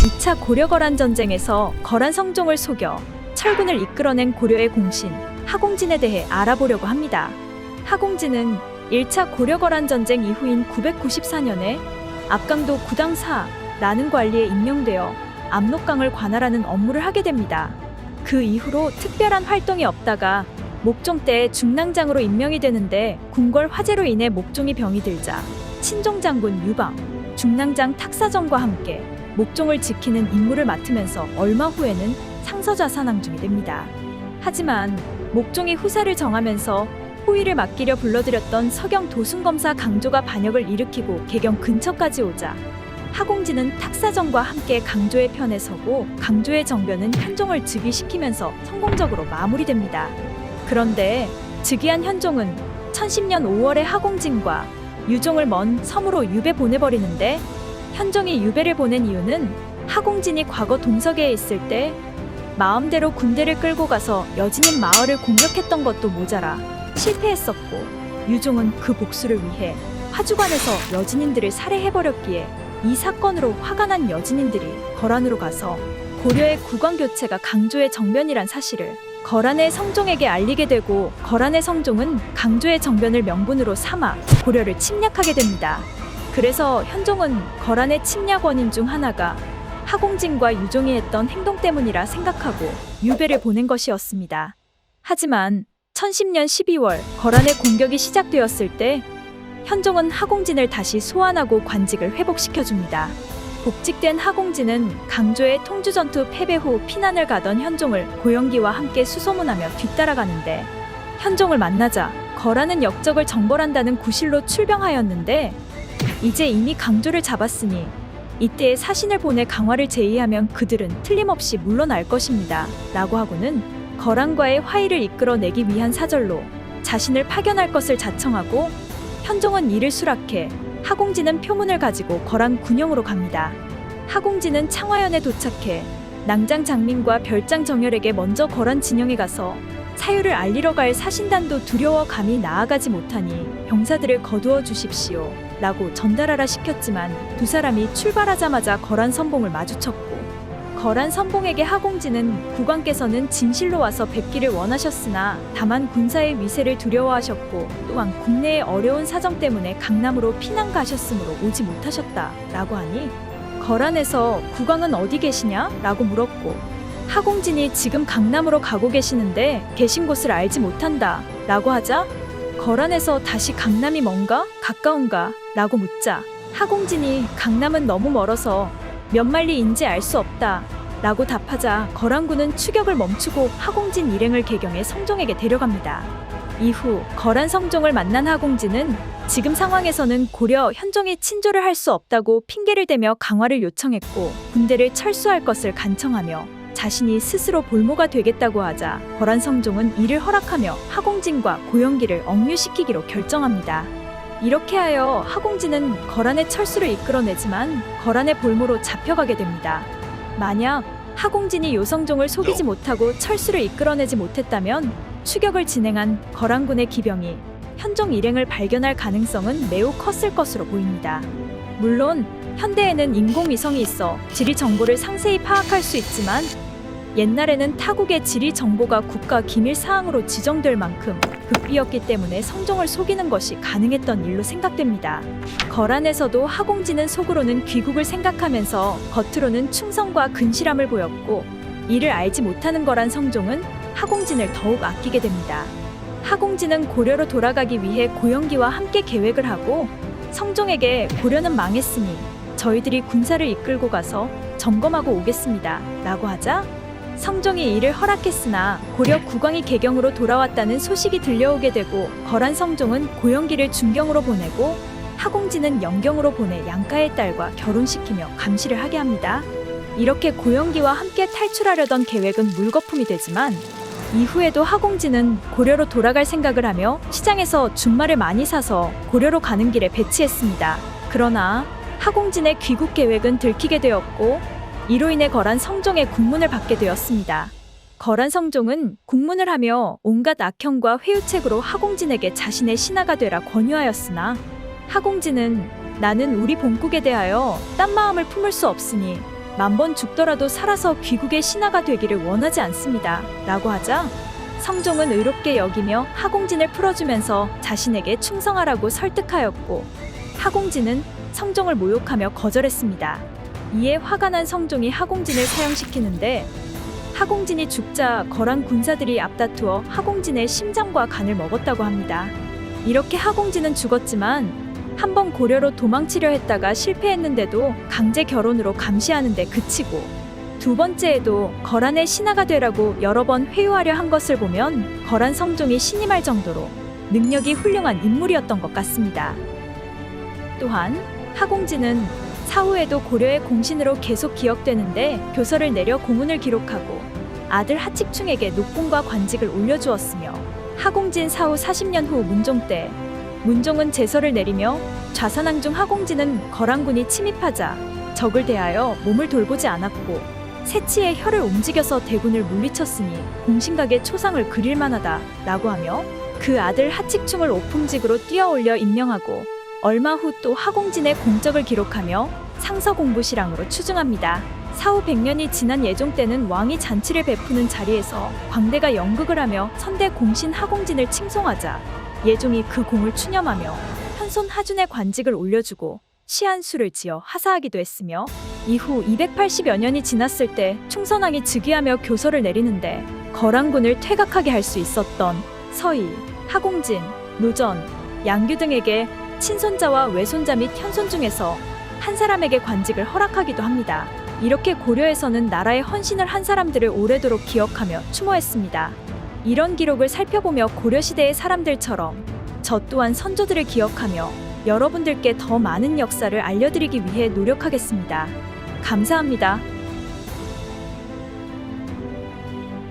2차 고려 거란 전쟁에서 거란 성종을 속여 철군을 이끌어낸 고려의 공신 하공진에 대해 알아보려고 합니다. 하공진은 1차 고려 거란 전쟁 이후인 994년에 압강도 구당사라는 관리에 임명되어 압록강을 관할하는 업무를 하게 됩니다. 그 이후로 특별한 활동이 없다가 목종 때 중랑장으로 임명이 되는데 궁궐 화재로 인해 목종이 병이 들자 친종 장군 유방, 중랑장 탁사정과 함께 목종을 지키는 임무를 맡으면서 얼마 후에는 상서자 산왕중이 됩니다. 하지만 목종이 후사를 정하면서 호위를 맡기려 불러들였던 서경 도순검사 강조가 반역을 일으키고 개경 근처까지 오자 하공진은 탁사정과 함께 강조의 편에 서고 강조의 정변은 현종을 즉위시키면서 성공적으로 마무리됩니다. 그런데 즉위한 현종은 1010년 5월에 하공진과 유종을 먼 섬으로 유배 보내버리는데 현종이 유배를 보낸 이유는 하공진이 과거 동서계에 있을 때 마음대로 군대를 끌고 가서 여진인 마을을 공격했던 것도 모자라 실패했었고 유종은 그 복수를 위해 화주관에서 여진인들을 살해해버렸기에 이 사건으로 화가 난 여진인들이 거란으로 가서 고려의 국왕 교체가 강조의 정변이란 사실을 거란의 성종에게 알리게 되고 거란의 성종은 강조의 정변을 명분으로 삼아 고려를 침략하게 됩니다. 그래서 현종은 거란의 침략 원인 중 하나가 하공진과 유종이 했던 행동 때문이라 생각하고 유배를 보낸 것이었습니다. 하지만 1010년 12월 거란의 공격이 시작되었을 때 현종은 하공진을 다시 소환하고 관직을 회복시켜줍니다. 복직된 하공진은 강조의 통주전투 패배 후 피난을 가던 현종을 고영기와 함께 수소문하며 뒤따라가는데 현종을 만나자 거란은 역적을 정벌한다는 구실로 출병하였는데 이제 이미 강조를 잡았으니 이때에 사신을 보내 강화를 제의하면 그들은 틀림없이 물러날 것입니다. 라고 하고는 거란과의 화의를 이끌어내기 위한 사절로 자신을 파견할 것을 자청하고 현종은 이를 수락해 하공진은 표문을 가지고 거란 군영으로 갑니다. 하공진은 창화연에 도착해 낭장 장민과 별장 정열에게 먼저 거란 진영에 가서 사유를 알리러 갈 사신단도 두려워 감히 나아가지 못하니 병사들을 거두어 주십시오. 라고 전달하라 시켰지만 두 사람이 출발하자마자 거란 선봉을 마주쳤고 거란 선봉에게 하공진은 국왕께서는 진실로 와서 뵙기를 원하셨으나 다만 군사의 위세를 두려워하셨고 또한 국내의 어려운 사정 때문에 강남으로 피난 가셨으므로 오지 못하셨다 라고 하니 거란에서 국왕은 어디 계시냐? 라고 물었고 하공진이 지금 강남으로 가고 계시는데 계신 곳을 알지 못한다 라고 하자 거란에서 다시 강남이 먼가? 가까운가? 라고 묻자 하공진이 강남은 너무 멀어서 몇 마리인지 알 수 없다 라고 답하자 거란군은 추격을 멈추고 하공진 일행을 개경해 성종에게 데려갑니다. 이후 거란 성종을 만난 하공진은 지금 상황에서는 고려 현종이 친조를 할 수 없다고 핑계를 대며 강화를 요청했고 군대를 철수할 것을 간청하며 자신이 스스로 볼모가 되겠다고 하자 거란 성종은 이를 허락하며 하공진과 고영기를 억류시키기로 결정합니다. 이렇게 하여 하공진은 거란의 철수를 이끌어내지만 거란의 볼모로 잡혀가게 됩니다. 만약 하공진이 요성종을 속이지 못하고 철수를 이끌어내지 못했다면 추격을 진행한 거란군의 기병이 현종 일행을 발견할 가능성은 매우 컸을 것으로 보입니다. 물론 현대에는 인공위성이 있어 지리 정보를 상세히 파악할 수 있지만 옛날에는 타국의 지리 정보가 국가 기밀 사항으로 지정될 만큼 극비였기 때문에 성종을 속이는 것이 가능했던 일로 생각됩니다. 거란에서도 하공진은 속으로는 귀국을 생각하면서 겉으로는 충성과 근실함을 보였고 이를 알지 못하는 거란 성종은 하공진을 더욱 아끼게 됩니다. 하공진은 고려로 돌아가기 위해 고영기와 함께 계획을 하고 성종에게 고려는 망했으니 저희들이 군사를 이끌고 가서 점검하고 오겠습니다. 라고 하자 성종이 이를 허락했으나 고려 국왕이 개경으로 돌아왔다는 소식이 들려오게 되고 거란 성종은 고영기를 중경으로 보내고 하공진은 영경으로 보내 양가의 딸과 결혼시키며 감시를 하게 합니다. 이렇게 고영기와 함께 탈출하려던 계획은 물거품이 되지만 이후에도 하공진은 고려로 돌아갈 생각을 하며 시장에서 준말을 많이 사서 고려로 가는 길에 배치했습니다. 그러나 하공진의 귀국 계획은 들키게 되었고 이로 인해 거란 성종의 국문을 받게 되었습니다. 거란 성종은 국문을 하며 온갖 악형과 회유책으로 하공진에게 자신의 신하가 되라 권유하였으나 하공진은 나는 우리 본국에 대하여 딴 마음을 품을 수 없으니 만번 죽더라도 살아서 귀국의 신하가 되기를 원하지 않습니다. 라고 하자 성종은 의롭게 여기며 하공진을 풀어주면서 자신에게 충성하라고 설득하였고 하공진은 성종을 모욕하며 거절했습니다. 이에 화가 난 성종이 하공진을 사형시키는데 하공진이 죽자 거란 군사들이 앞다투어 하공진의 심장과 간을 먹었다고 합니다. 이렇게 하공진은 죽었지만 한 번 고려로 도망치려 했다가 실패했는데도 강제 결혼으로 감시하는데 그치고 두 번째에도 거란의 신하가 되라고 여러 번 회유하려 한 것을 보면 거란 성종이 신임할 정도로 능력이 훌륭한 인물이었던 것 같습니다. 또한 하공진은 사후에도 고려의 공신으로 계속 기억되는데 교서를 내려 공운을 기록하고 아들 하칙충에게 녹봉과 관직을 올려주었으며 하공진 사후 40년 후 문종 때 문종은 제서를 내리며 좌선왕중 하공진은 거란군이 침입하자 적을 대하여 몸을 돌보지 않았고 새치의 혀를 움직여서 대군을 물리쳤으니 공신각의 초상을 그릴 만하다 라고 하며 그 아들 하칙충을 오품직으로 뛰어올려 임명하고 얼마 후 또 하공진의 공적을 기록하며 상서공부시랑으로 추증합니다. 사후 100년이 지난 예종 때는 왕이 잔치를 베푸는 자리에서 광대가 연극을 하며 선대 공신 하공진을 칭송하자 예종이 그 공을 추념하며 현손 하준의 관직을 올려주고 시한수를 지어 하사하기도 했으며 이후 280여 년이 지났을 때 충선왕이 즉위하며 교서를 내리는데 거란군을 퇴각하게 할 수 있었던 서희, 하공진, 노전, 양규 등에게 친손자와 외손자 및 현손 중에서 한 사람에게 관직을 허락하기도 합니다. 이렇게 고려에서는 나라의 헌신을 한 사람들을 오래도록 기억하며 추모했습니다. 이런 기록을 살펴보며 고려시대의 사람들처럼 저 또한 선조들을 기억하며 여러분들께 더 많은 역사를 알려드리기 위해 노력하겠습니다. 감사합니다.